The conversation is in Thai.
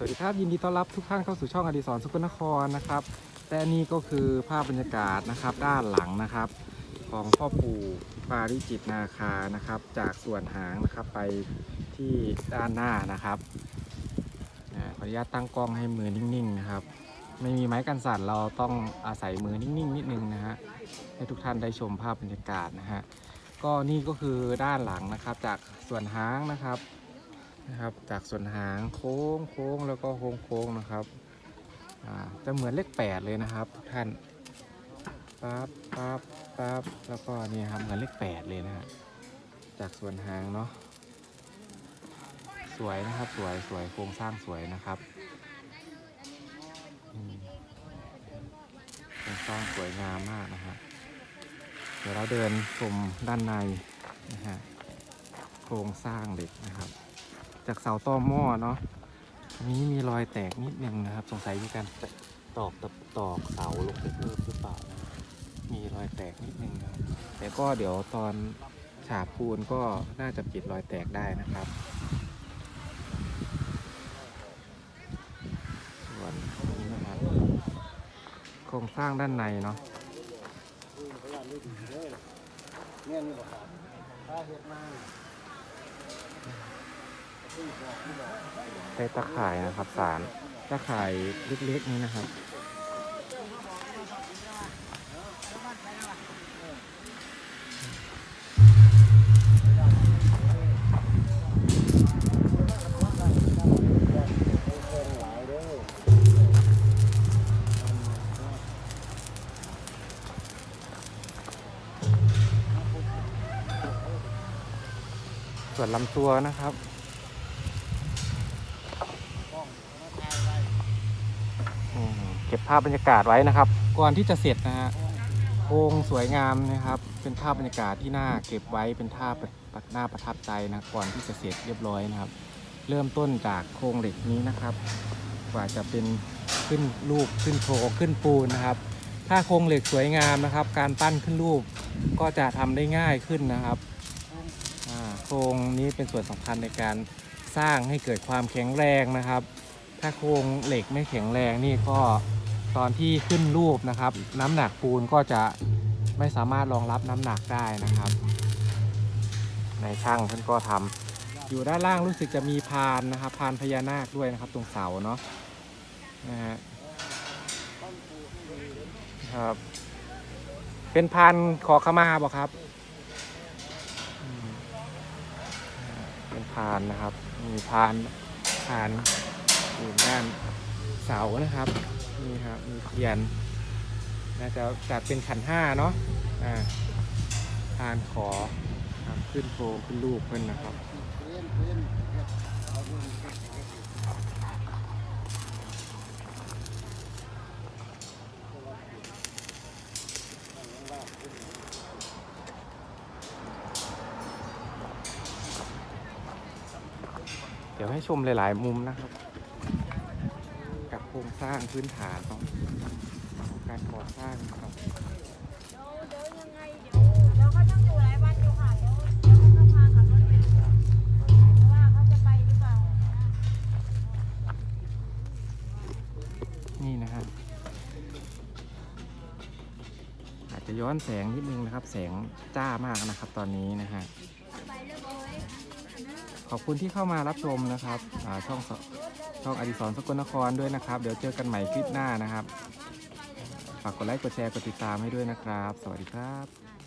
สวัสดีครับยินดีต้อนรับทุกท่านเข้าสู่ช่องอดิศรสุกลนครนะครับและอันนี่ก็คือภาพบรรยากาศนะครับ ด้านหลังนะครับ ของพ่อปู่ปาริจิตนาคานะครับ จากส่วนหางนะครับไปที่ด้านหน้านะครับอ่าขออนุญาตตั้งกล้องให้มือนิ่งๆนะครับ ไม่มีไม้กันสั่นเราต้องอาศัยมือนิ่งๆนิดนึงนะฮะให้ทุกท่านได้ชมภาพบรรยากาศนะฮะก็นี่ก็คือด้านหลังนะครับจากส่วนหางนะครับ นะครับ จากส่วนหางโค้งโค้งแล้วก็โค้งโค้งนะครับจะเหมือนเลขแปดเลยนะครับทุกท่านปั๊บปั๊บปั๊บแล้วก็นี่ครับเหมือนเลขแปดเลยนะฮะจากส่วนหางเนาะสวยนะครับสวยสวยโครงสร้างสวยนะครับโครงสร้างสวยงามมากนะฮะเดี๋ยวเราเดินชมด้านในนะฮะโครงสร้างเหล็กนะครับ จากเสาต่อหม้อเนาะอันนี้มีรอยแตกนิดหนึ่งนะครับ สงสัยมีการตอกตะตอกเสาลงไปเพิ่มหรือเปล่า มีรอยแตกนิดหนึ่งนะครับแต่ก็เดี๋ยวตอนฉาบปูนก็น่าจะปิดรอยแตกได้นะครับส่วนนี้นะครับโครงสร้างด้านในเนาะเนี่ยนี่บอกครับถ้าเฮ็ดมา ใช้ตะข่ายนะครับสารตะข่ายเล็กๆนี้นะครับส่วนลำตัวนะครับ อืม เก็บภาพบรรยากาศไว้นะครับ ก่อนที่จะเสร็จนะฮะโครงสวยงามนะครับ เป็นภาพบรรยากาศที่น่าเก็บไว้เป็นภาพประน่าประทับใจนะก่อนที่จะเสร็จเรียบร้อยนะครับ เริ่มต้นจากโครงเหล็กนี้นะครับ กว่าจะเป็นขึ้นรูปขึ้นโครงขึ้นปูนนะครับ ถ้าโครงเหล็กสวยงามนะครับ การปั้นขึ้นรูปก็จะทำได้ง่ายขึ้นนะครับโครงนี้เป็นส่วนสำคัญในการสร้างให้เกิดความแข็งแรงนะครับ ถ้าโครงเหล็กไม่แข็งแรงนี่ก็ ตอนที่ขึ้นรูปนะครับ น้ำหนักปูนก็จะไม่สามารถรองรับน้ำหนักได้นะครับ ในช่างท่านก็ทำอยู่ด้านล่างรู้สึกจะมีพานนะครับพานพญานาคด้วยนะครับ ตรงเสาเนาะนะฮะครับ เป็นพานขอขมาบอกครับ เป็นพานนะครับ มีพานพานอยู่ด้าน เสานะครับ นี่ครับมีเทียนน่าจะจัดเป็นขันห้าเนาะอ่าทานขอครับขึ้นโพขึ้นลูกเพื่อนนะครับเดี๋ยวให้ชมหลาย ๆ มุมนะครับ รงสร้างพื้นฐานของของการก่อสร้างครับเดี๋ยวเดี๋ยวยังไงเดี๋ยวเดี๋ยวเขาต้องอยู่หลายวันะเดียวเดี๋ยวให้เขาพาขับรถไปดูว่าเขาจะไปหรือเปล่านี่นะครับอาจจะย้อนแสงนิดนึงนะครับ แสงจ้ามากนะครับ ตอนนี้นะฮะขอบคุณที่เข้ามารับชมนะครับช่องส ช่องอดิศรสกลนครด้วยนะครับ เดี๋ยวเจอกันใหม่คลิปหน้านะครับ ฝากกดไลค์ กดแชร์ กดติดตามให้ด้วยนะครับ สวัสดีครับ